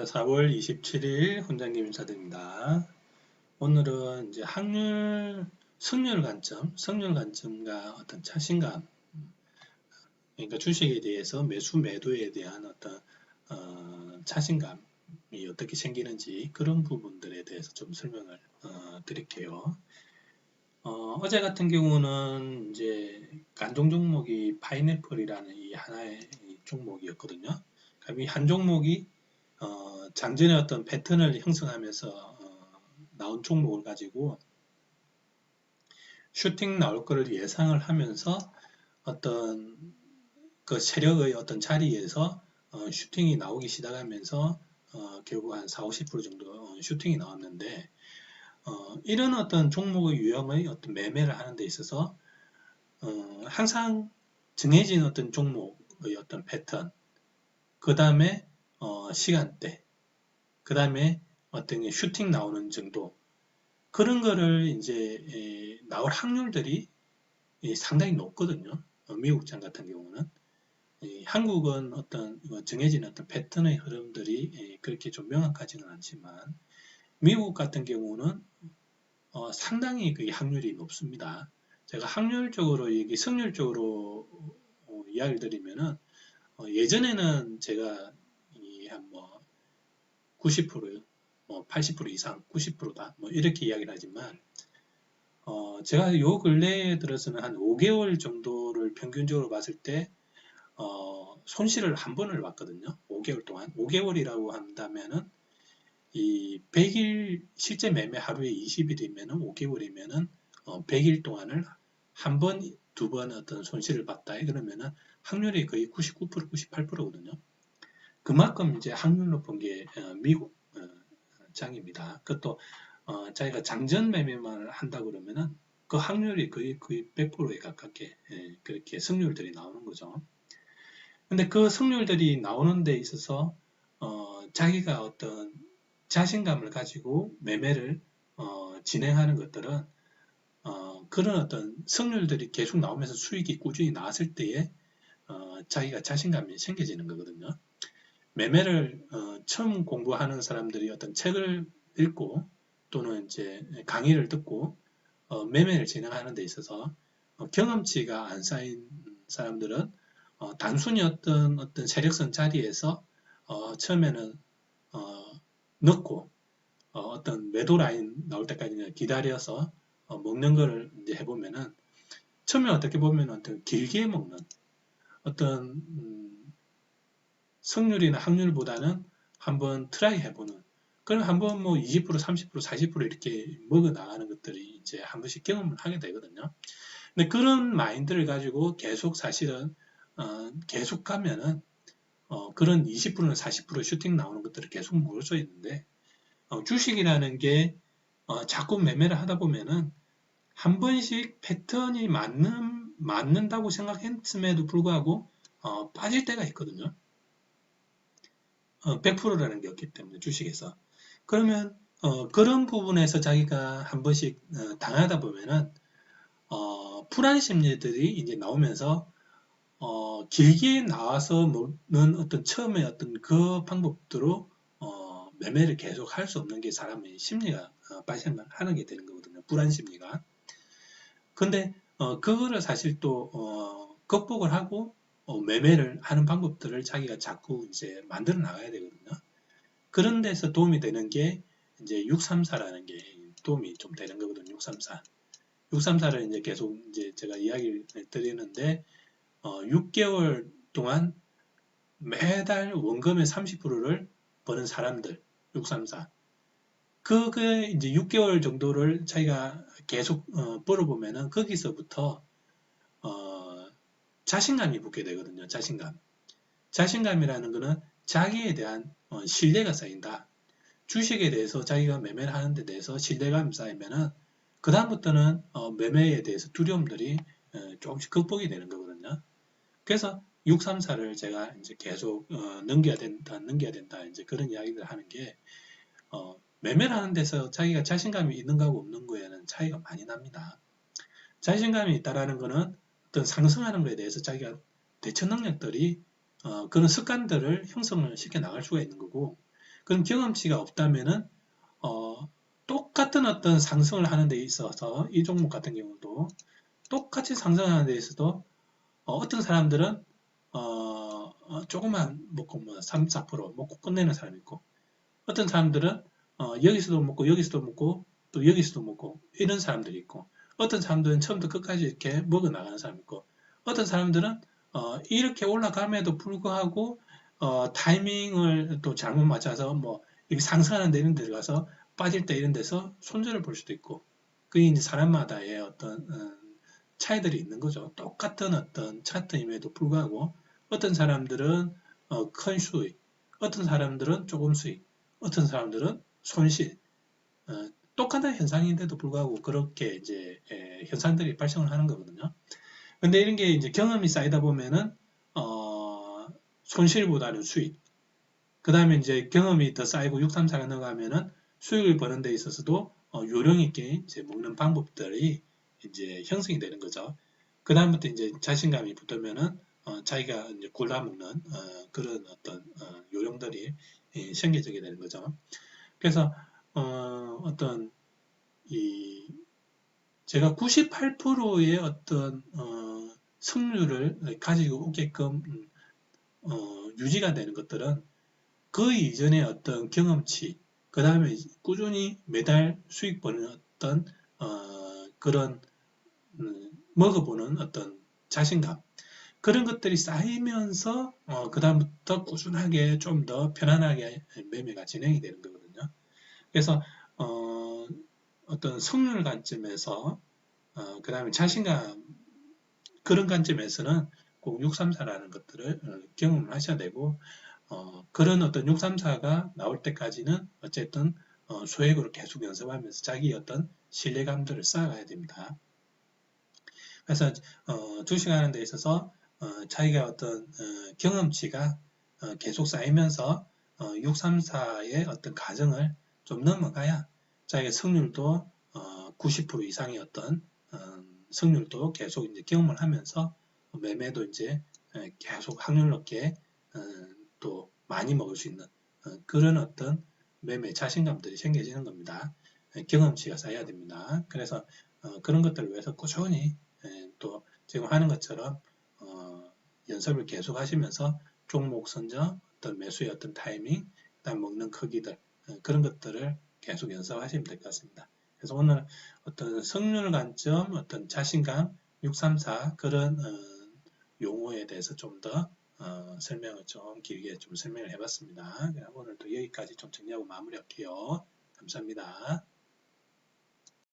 반갑습니다. 4월 27일 훈장님 인사드립니다. 오늘은 이제 확률, 승률 관점, 승률 관점과 어떤 자신감, 그러니까 주식에 대해서 매수 매도에 대한 어떤 어, 자신감이 어떻게 생기는지 그런 부분들에 대해서 좀 설명을 어, 드릴게요. 어, 제 같은 경우는 이제 간종 종목이 파인애플이라는 이 하나의 이 종목이었거든요. 이한 종목이 어, 장전의 어떤 패턴을 형성하면서 어, 나온 종목을 가지고 슈팅 나올 것을 예상을 하면서 어떤 그 세력의 어떤 자리에서 어, 슈팅이 나오기 시작하면서 어, 결국 한 4, 50% 정도 어, 슈팅이 나왔는데 어, 이런 어떤 종목의 유형의 어떤 매매를 하는 데 있어서 어, 항상 정해진 어떤 종목의 어떤 패턴 그 다음에 어, 시간대. 그 다음에 어떤 게 슈팅 나오는 정도. 그런 거를 이제 에, 나올 확률들이 이, 상당히 높거든요. 어, 미국장 같은 경우는. 이, 한국은 어떤 정해진 어떤 패턴의 흐름들이 에, 그렇게 좀 명확하지는 않지만 미국 같은 경우는 어, 상당히 그 확률이 높습니다. 제가 확률적으로 얘기, 승률적으로 어, 이야기를 드리면은 어, 예전에는 제가 한 뭐 90%, 뭐 80% 이상, 90%다 뭐 이렇게 이야기를 하지만 어, 제가 요 근래에 들어서는 한 5개월 정도를 평균적으로 봤을 때 어, 손실을 한 번을 봤거든요. 5개월 동안 5개월이라고 한다면은 이 100일 실제 매매 하루에 20일이면은 5개월이면은 어, 100일 동안을 한 번, 두 번 어떤 손실을 봤다. 그러면은 확률이 거의 99%, 98%거든요. 그만큼 이제 확률 높은 게 어, 미국 어, 장입니다. 그것도 어, 자기가 장전 매매만 한다 그러면은 그 확률이 거의 거의 100%에 가깝게 예, 그렇게 승률들이 나오는 거죠. 근데 그 승률들이 나오는 데 있어서 어, 자기가 어떤 자신감을 가지고 매매를 어, 진행하는 것들은 어, 그런 어떤 승률들이 계속 나오면서 수익이 꾸준히 나왔을 때에 어, 자기가 자신감이 생겨지는 거거든요. 매매를 어, 처음 공부하는 사람들이 어떤 책을 읽고 또는 이제 강의를 듣고 어, 매매를 진행하는 데 있어서 어, 경험치가 안 쌓인 사람들은 어, 단순히 어떤 어떤 세력선 자리에서 어, 처음에는 넣고 어, 어떤 매도 라인 나올 때까지 기다려서 어, 먹는 거를 이제 해보면은 처음에 어떻게 보면 어떤 길게 먹는 어떤 음, 성률이나 확률보다는 한번 트라이 해보는 그럼 한번 뭐 20%, 30%, 40% 이렇게 먹어 나가는 것들이 이제 한 번씩 경험을 하게 되거든요. 근데 그런 마인드를 가지고 계속 사실은 어, 계속 가면은 어, 그런 20%나 40% 슈팅 나오는 것들을 계속 모을 수 있는데 어, 주식이라는 게 어, 자꾸 매매를 하다 보면은 한 번씩 패턴이 맞는 맞는다고 생각했음에도 불구하고 어, 빠질 때가 있거든요. 100%라는 어, 게 없기 때문에 주식에서 그러면 어, 그런 부분에서 자기가 한 번씩 어, 당하다 보면은 불안 심리들이 이제 나오면서 어, 길게 나와서 먹는 어떤 처음에 어떤 그 방법대로 어, 매매를 계속 할 수 없는 게 사람의 심리가 어, 발생하는 게 되는 거거든요. 불안 심리가. 근데 어, 그거를 사실 또 어, 극복을 하고 어, 매매를 하는 방법들을 자기가 자꾸 이제 만들어 나가야 되거든요. 그런 데서 도움이 되는 게 이제 634라는 게 도움이 좀 되는 거거든요. 634. 634를 이제 계속 이제 제가 이야기를 드리는데 어, 6개월 동안 매달 원금의 30%를 버는 사람들 634 그게 이제 6개월 정도를 자기가 계속 어, 벌어보면은 거기서부터 어, 자신감이 붙게 되거든요. 자신감. 자신감이라는 것은 자기에 대한 어, 신뢰가 쌓인다. 주식에 대해서 자기가 매매를 하는 데 대해서 신뢰감이 쌓이면은 그 다음부터는 어, 매매에 대해서 두려움들이 어, 조금씩 극복이 되는 거거든요. 그래서 634를 제가 이제 계속 어, 넘겨야 된다, 넘겨야 된다, 이제 그런 이야기를 하는 게 어, 매매를 하는 데서 자기가 자신감이 있는 거하고 없는 거에는 차이가 많이 납니다. 자신감이 있다라는 거는 어떤 상승하는 거에 대해서 자기가 대처 능력들이 어, 그런 습관들을 형성을 시켜 나갈 수가 있는 거고 그런 경험치가 없다면은 어, 똑같은 어떤 상승을 하는 데 있어서 이 종목 같은 경우도 똑같이 상승하는 데 있어도 어, 떤 사람들은 어, 어, 조금만 먹고 뭐 3, 4% 먹고 끝내는 사람이 있고 어떤 사람들은 어, 여기서도 먹고 여기서도 먹고 또 여기서도 먹고 이런 사람들이 있고 어떤 사람들은 처음부터 끝까지 이렇게 먹어 나가는 사람이 있고 어떤 사람들은 어, 이렇게 올라감에도 불구하고 어, 타이밍을 또 잘못 맞춰서 뭐 이렇게 상승하는 데 이런 데 들어가서 빠질 때 이런 데서 손절을 볼 수도 있고 그게 이제 사람마다의 어떤 어, 차이들이 있는 거죠. 똑같은 어떤 차트임에도 불구하고 어떤 사람들은 어, 큰 수익, 어떤 사람들은 조금 수익, 어떤 사람들은 손실. 어, 똑같은 현상인데도 불구하고 그렇게 이제 에, 현상들이 발생을 하는 거거든요. 근데 이런 게 이제 경험이 쌓이다 보면은 어, 손실보다는 수익. 그 다음에 이제 경험이 더 쌓이고 6, 3, 4가 넘어가면은 수익을 버는 데 있어서도 어, 요령 있게 이제 먹는 방법들이 이제 형성이 되는 거죠. 그 다음부터 이제 자신감이 붙으면은 어, 자기가 이제 골라 먹는 어, 그런 어떤 어, 요령들이 예, 생겨지게 되는 거죠. 그래서 어, 어떤 이 제가 98%의 어떤 어, 승률을 가지고 오게끔 음, 어, 유지가 되는 것들은 그 이전의 어떤 경험치, 그 다음에 꾸준히 매달 수익 버는 어떤 어, 그런 음, 먹어보는 어떤 자신감 그런 것들이 쌓이면서 어, 그 다음부터 꾸준하게 좀 더 편안하게 매매가 진행이 되는 거거든요. 그래서 어, 어떤 성률 관점에서 어, 그 다음에 자신감 그런 관점에서는 꼭 634라는 것들을 어, 경험하셔야 되고 어, 그런 어떤 634가 나올 때까지는 어쨌든 어, 소액으로 계속 연습하면서 자기 어떤 신뢰감들을 쌓아가야 됩니다. 그래서 어, 주식하는 데 있어서 어, 자기가 어떤 어, 경험치가 어, 계속 쌓이면서 634의 어떤 가정을 좀 넘어가야 자기의 승률도 90% 이상의 어떤 승률도 계속 이제 경험을 하면서 매매도 이제 계속 확률 높게 또 많이 먹을 수 있는 그런 어떤 매매 자신감들이 생겨지는 겁니다. 경험치가 쌓여야 됩니다. 그래서 그런 것들을 위해서 꾸준히 또 지금 하는 것처럼 연습을 계속 하시면서 종목 선정, 어떤 매수의 어떤 타이밍, 그다음 먹는 크기들 그런 것들을 계속 연습하시면 될 것 같습니다. 그래서 오늘 어떤 성률 관점, 어떤 자신감, 634 그런 어, 용어에 대해서 좀더 어, 설명을 좀 길게 좀 설명을 해봤습니다. 오늘도 여기까지 좀 정리하고 마무리할게요. 감사합니다.